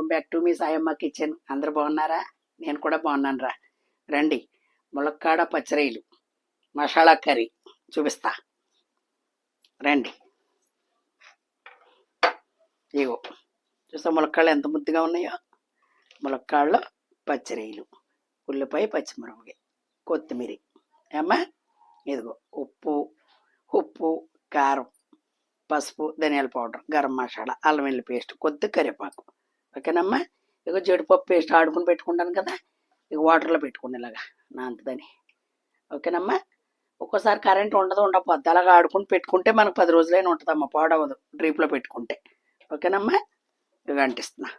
Welcome back to మీ Sayamma kitchen. అందరు బాగున్నారా? నేను కూడా బాగున్నాను రా రండి. ములక్కాడ పచ్చరీలు. మసాలా కర్రీ. చూపిస్తా. రండి. ఇగో. చూసా ములక్కాళ్ళు ఎంత ముద్దుగా ఉన్నాయో. ములక్కాళ్ళు పచ్చరీలు. ఉల్లిపాయ పచ్చిమిరపకాయ కొత్తిమీర. ఏమ్మా? ఇదిగో. ఉప్పు ఉప్పు కారం పసుపు ధనియాల పౌడర్ గరం మసాలా అల్లం వెల్లి పేస్ట్ కొద్ది కరివేపాకు. ఓకేనమ్మా? ఇక జీడిపప్పు పేస్ట్ ఆడుకుని పెట్టుకుంటాను కదా ఇక వాటర్లో పెట్టుకుని ఇలాగా నా అంతదని. ఓకేనమ్మా? ఒక్కోసారి కరెంట్ ఉండదు ఉండకపోద్ది. అలాగా ఆడుకుని పెట్టుకుంటే మనకు పది రోజులైనా ఉంటుందమ్మా పాడవదు డ్రీప్లో పెట్టుకుంటే. ఓకేనమ్మా? ఇక అంటిస్తున్నా.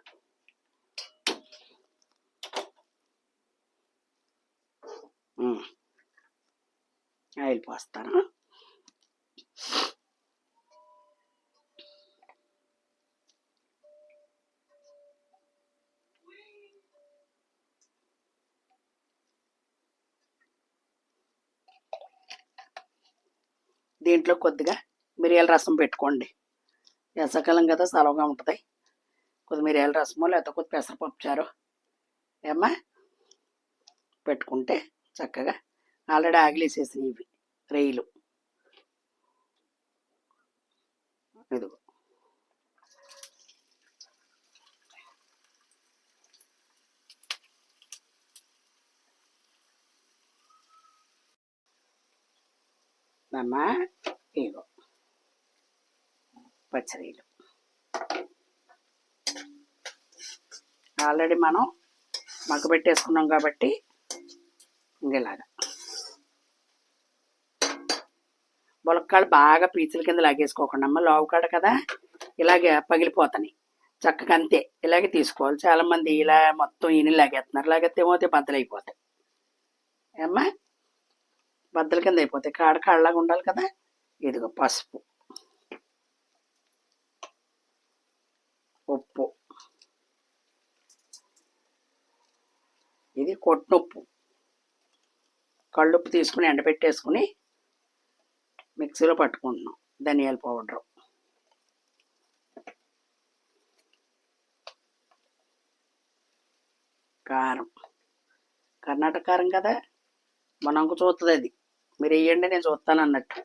ఆయిల్ పోస్తాను. దీంట్లో కొద్దిగా మిరియాల రసం పెట్టుకోండి. వేసవకాలం కదా సలవుగా ఉంటుంది. కొద్ది మిరియాల రసమో లేకపోతే కొద్ది పెసరపప్పు చారు ఏమ్మా? పెట్టుకుంటే చక్కగా ఆల్రెడీ ఆగిలేసేసినవి ఇవి రేయిలు ఇదిగో. అమ్మా ఇగో పచ్చరీలు. ఆల్రెడీ మనం మగ్గ పెట్టేసుకున్నాం కాబట్టి ఇంకెలాగా ములక్కాళ్ళు బాగా పీచుల కింద లాగేసుకోకుండా అమ్మ లోవకాడ కదా? ఇలాగే పగిలిపోతాయి చక్కగా అంతే. ఇలాగే తీసుకోవాలి. చాలా మంది ఇలా మొత్తం ఈయన లాగేస్తున్నారు. లాగేస్తే ఏమవుతాయి? బద్దలు అయిపోతాయి ఏమ్మా? బద్దల కింద అయిపోతాయి. కాడ కాళ్ళలాగా ఉండాలి కదా? ఇదిగో పసుపు. ఉప్పు. ఇది కొట్టునుప్పు. కళ్ళుప్పు తీసుకుని ఎండబెట్టేసుకుని మిక్సీలో పట్టుకుంటున్నాం. ధనియాల పౌడర్. కారం. కర్ణాటక కారం కదా? మనకు చూస్తుంది అది. మీరు వేయండి నేను చూస్తాను అన్నట్టు.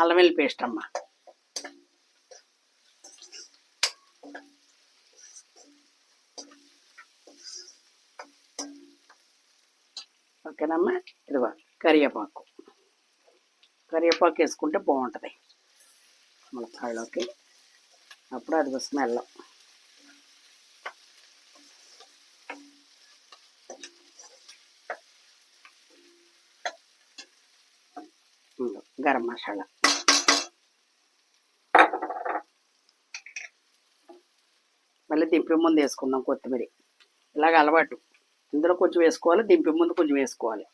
అల్లం వెల్లి పేస్ట్ అమ్మా. ఓకేనమ్మా ఇదిగో కరివేపాకు. కరివేపాకు వేసుకుంటే బాగుంటుంది ములక్కాళ్ళలోకి అప్పుడు అది స్మెల్. గరం మసాలా. మళ్ళీ దింపే ముందు వేసుకుందాం కొత్తిమీర. ఇలాగ అలవాటు. ఇందులో కొంచెం వేసుకోవాలి దింపే ముందు కొంచెం వేసుకోవాలి.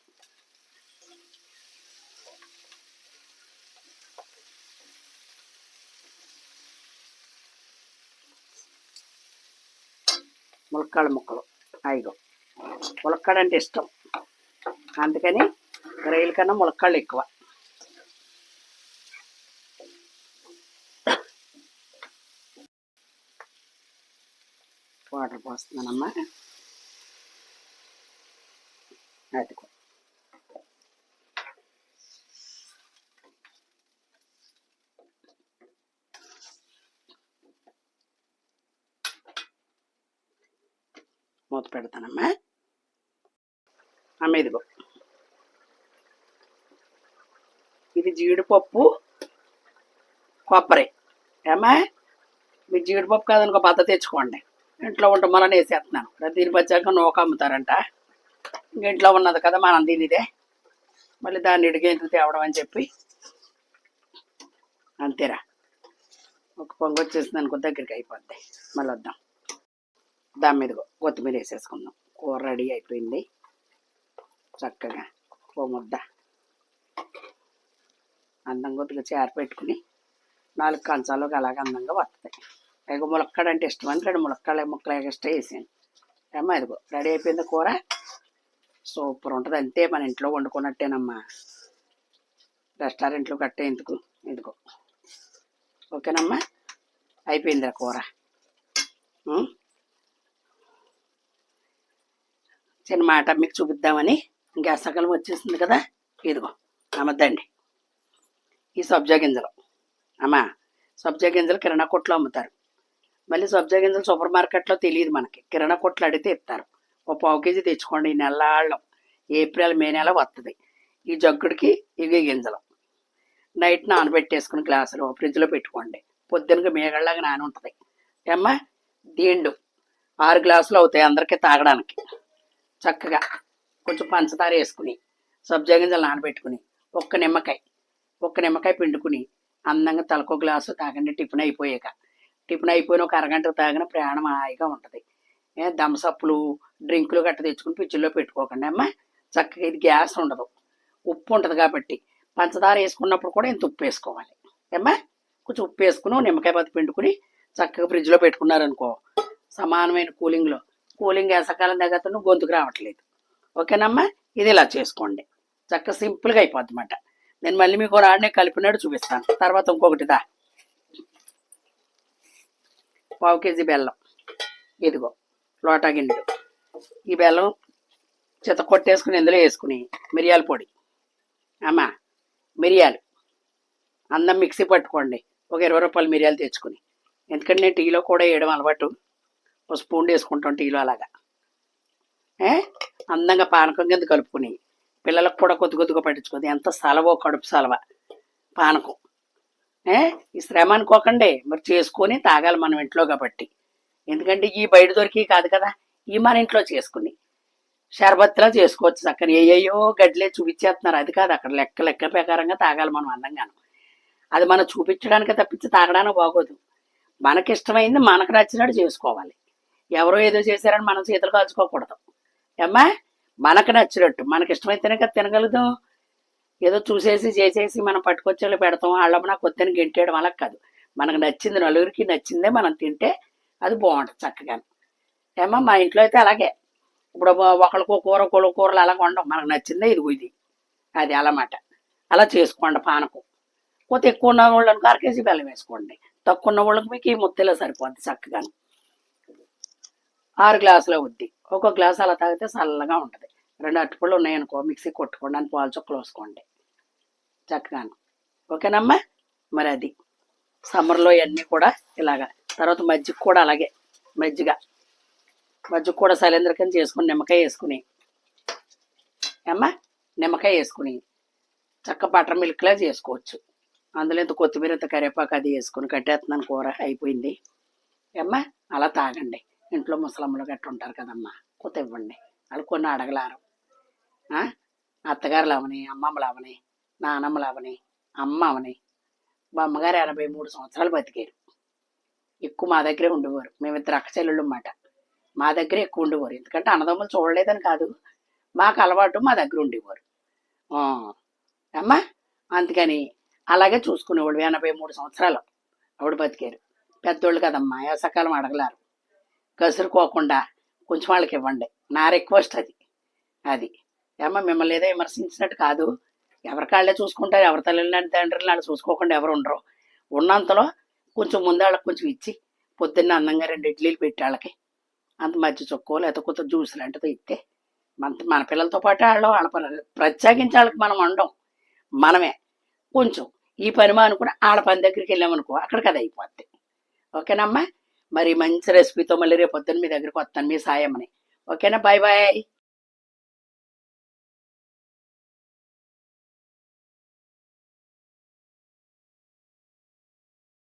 ములక్కాడ ముక్కలు. ఐదు ములక్కాడ అంటే ఇష్టం. అందుకని రైలు కన్నా ములక్కాళ్ళు ఎక్కువ. వాటర్ పోస్తున్నానమ్మా. అదిగో మూత పెడతానమ్మా అమ్మ ఇదిగో ఇది జీడిపప్పు కొబ్బరి ఏమా మీ జీడిపప్పు కాదనుకో బద్ద తెచ్చుకోండి ఇంట్లో ఉంటే మళ్ళీ వేసేస్తున్నాను దీనికి వచ్చాక నూక అమ్ముతారంట ఇంట్లో ఉన్నది కదా మనం దీనిదే మళ్ళీ దాన్ని ఇడిగి తేవడం అని చెప్పి. అంతేరా. ఒక పొంగు వచ్చేసింది అనుకో దగ్గరికి అయిపోద్ది. మళ్ళీ వద్దాం. దాని మీద కొత్తిమీర వేసేసుకుందాం. కూర రెడీ అయిపోయింది. చక్కగా ఓ ముద్ద. అందం కొద్దిగా చేర పెట్టుకుని నాలుగు కంచాలు అలాగే అందంగా వస్తాయి ఇక ములక్కాడంటే ఇష్టం అని రెండు ములక్కాడ ముక్కలు ఎక్స్ట్రా వేసాను. ఏమో ఇదిగో రెడీ అయిపోయింది కూర? సూపర్ ఉంటుంది. అంతే మన ఇంట్లో వండుకున్నట్టేనమ్మా. రెస్టారెంట్లో కట్టే ఎందుకు? ఇదిగో. ఓకేనమ్మా? అయిపోయిందిరా కూర. చిన్న మాట మీకు చూపిద్దామని ఇంకా సకలం వచ్చేసింది కదా? ఇదిగో అమ్మద్దండి. ఈ సబ్జా గింజలు. అమ్మా సబ్జా గింజలు కిరాణా కొట్లో అమ్ముతారు. మళ్ళీ సబ్జా గింజలు సూపర్ మార్కెట్లో తెలియదు మనకి. కిరాణా కొట్లు అడిగితే ఇస్తారు. ఓ పావు కేజీ తెచ్చుకోండి ఈ నెలాళ్ళం ఏప్రిల్ మే నెల వస్తుంది ఈ జగ్గుడికి ఇవి గింజలు. నైట్ నానబెట్టేసుకుని గ్లాసులో ఫ్రిడ్జ్లో పెట్టుకోండి. పొద్దునకి మేగళ్ళగా నాని ఉంటుంది ఏమ్మా? దీండు. ఆరు గ్లాసులు అవుతాయి అందరికీ తాగడానికి. చక్కగా. కొంచెం పంచదార వేసుకుని సబ్జా గింజలు నానబెట్టుకుని ఒక్క నిమ్మకాయ. ఒక్క నిమ్మకాయ పిండుకుని అందంగా తలకో గ్లాసు తాగండి. టిఫిన్ అయిపోయాక. టిఫిన్ అయిపోయిన ఒక అరగంట తాగిన ప్రయాణం హాయిగా ఉంటుంది. దమ్సప్పులు డ్రింకులు గట్ట తెచ్చుకుని పిచ్చిల్లో పెట్టుకోకండి అమ్మా. చక్కగా ఇది గ్యాస్ ఉండదు. ఉప్పు ఉంటుంది కాబట్టి పంచదార వేసుకున్నప్పుడు కూడా ఇంత ఉప్పు వేసుకోవాలి. ఏమ్మా? కొంచెం ఉప్పు వేసుకుని నిమ్మకాయ పత్తి పిండుకుని చక్కగా ఫ్రిడ్జ్లో పెట్టుకున్నారనుకో సమానమైన కూలింగ్లో. కూలింగ్ వేసకాలం తగ్గట్టు గొంతుకు రావట్లేదు. ఓకేనమ్మా? ఇది ఇలా చేసుకోండి. చక్కగా సింపుల్గా అయిపోద్ది అన్నమాట. నేను మళ్ళీ మీకు రాడినే కలిపినాడు చూపిస్తాను. తర్వాత ఇంకొకటిదా పావు కేజీ బెల్లం. ఇదిగో. లోటా గిన్నెలు ఈ బెల్లం చిత కొట్టేసుకుని ఇందులో వేసుకుని మిరియాల పొడి. అమ్మా మిరియాలు. అందం మిక్సీ పట్టుకోండి. ఒక ఇరవై రూపాయలు మిరియాలు తెచ్చుకుని. ఎందుకంటే నేను టీలో కూడా వేయడం అలవాటు. ఒక స్పూన్ వేసుకుంటాం టీలో అలాగా. ఏ? అందంగా పానకం కింద కలుపుకుని పిల్లలకు కూడా కొద్ది కొద్దిగా పట్టించుకోదు ఎంత సలవో కడుపు సలవ పానకం. ఏ? ఈ శ్రమ అనుకోకండి. మరి చేసుకొని తాగాలి మనం ఇంట్లో కాబట్టి. ఎందుకంటే ఈ బయట దొరికి కాదు కదా. ఈ మన ఇంట్లో చేసుకుని. షర్బత్లా చేసుకోవచ్చు చక్కని. ఏయో గడ్లే చూపించేస్తున్నారు. అది కాదు అక్కడ లెక్క లెక్క ప్రకారంగా తాగాలి మనం అందంగాను. అది మనం చూపించడానికి తప్పించి తాగడానికి బాగోదు. మనకి ఇష్టమైంది మనకు నచ్చినట్టు చేసుకోవాలి. ఎవరో ఏదో చేశారని మనం చేతులు కాల్చుకోకూడదు. ఏమ్మా? మనకు నచ్చినట్టు. మనకి ఇష్టమైతేనే కదా తినగలుగుతాం. ఏదో చూసేసి చేసేసి మనం పట్టుకొచ్చేళ్ళు పెడతాం. వాళ్ళ నాకు కొత్తని గెంటేయడం అలా కాదు. మనకు నచ్చింది నలుగురికి నచ్చిందే మనం తింటే అది బాగుంటుంది చక్కగా ఏమో మా ఇంట్లో అయితే అలాగే. ఇప్పుడు ఒకళ్ళకో కూర ఒకళ్ళ కూరలు అలాగ కొండం మనకు నచ్చిందే ఇదిగో ఇది. అది అలమాట. అలా చేసుకోండి పానకం. కొత్త ఎక్కువ ఉన్న వాళ్ళకి అర బెల్లం వేసుకోండి. తక్కువ ఉన్న వాళ్ళకి మీకు ఈ ముద్దలో సరిపోద్ది చక్కగా ఆరు గ్లాసులు ఉద్ది. ఒక్కొక్క గ్లాస్ అలా తాగితే చల్లగా ఉంటుంది. రెండు అట్టుపళ్ళు ఉన్నాయనుకో మిక్సీ కొట్టుకోండి. అని పాలు చుక్కలు వేసుకోండి. చక్కగాను. ఓకేనమ్మా? మరి అది. సమ్మర్లో ఇవన్నీ కూడా ఇలాగా తర్వాత మజ్జిగ కూడా అలాగే మజ్జిగ. మజ్జిగ కూడా శైలేంద్రకం చేసుకుని నిమ్మకాయ వేసుకుని. అమ్మా నిమ్మకాయ వేసుకుని. చక్క బటర్ మిల్క్లా చేసుకోవచ్చు. అందులో ఇంత కొత్తిమీర ఇంత కరివేపాకు అది వేసుకుని కట్టేస్తున్నాను కూర అయిపోయింది. అమ్మా అలా తాగండి. ఇంట్లో ముసలమ్మలు గట్ట ఉంటారు కదమ్మా. కొత్త ఇవ్వండి. వాళ్ళు కొన్ని అడగలారు. అత్తగారులు అవని అమ్మమ్మలు అవని నానమ్మలు అవని అమ్మ అవని. మా అమ్మగారు ఎనభై మూడు సంవత్సరాలు బతికారు. ఎక్కువ మా దగ్గరే ఉండేవారు. మేము ఇద్దరు అక్కచెల్లెళ్ళు అన్నమాట మా దగ్గరే ఎక్కువ ఉండేవారు. ఎందుకంటే అన్నదమ్ములు చూడలేదని కాదు. మాకు అలవాటు మా దగ్గర ఉండేవారు. అమ్మా అందుకని అలాగే చూసుకునేవాళ్ళు. ఎనభై మూడు సంవత్సరాలు ఆవిడ బతికారు. పెద్దోళ్ళు కదమ్మా వేసకాలం అడగలారు. కసురుకోకుండా కొంచెం వాళ్ళకి ఇవ్వండి. నా రిక్వెస్ట్ అది. అది. అమ్మ మిమ్మల్ని ఏదో విమర్శించినట్టు కాదు. ఎవరి కాళ్ళే చూసుకుంటారు ఎవరి తల్లిని తండ్రులు నాడు చూసుకోకుండా ఎవరు ఉండరు. ఉన్నంతలో కొంచెం ముందు వాళ్ళకి కొంచెం ఇచ్చి పొద్దున్న అందంగా రెండు ఇడ్లీలు పెట్టి వాళ్ళకి. అంత మధ్య చుక్కో లేకపోతే కొంత జ్యూస్ లాంటిదో ఇస్తే మన మన పిల్లలతో పాటు వాళ్ళు వాళ్ళ పని. ప్రత్యేకించి వాళ్ళకి మనం వండం. మనమే. కొంచెం ఈ పని మానుకుని వాళ్ళ పని దగ్గరికి వెళ్ళామనుకో అక్కడ కదా అయిపోద్ది. ఓకేనమ్మా? మరి మంచి రెసిపీతో మళ్ళీ రేపు పొద్దున్న మీ దగ్గరికి వస్తాను మీ సాయమని ఓకేనా? Bye bye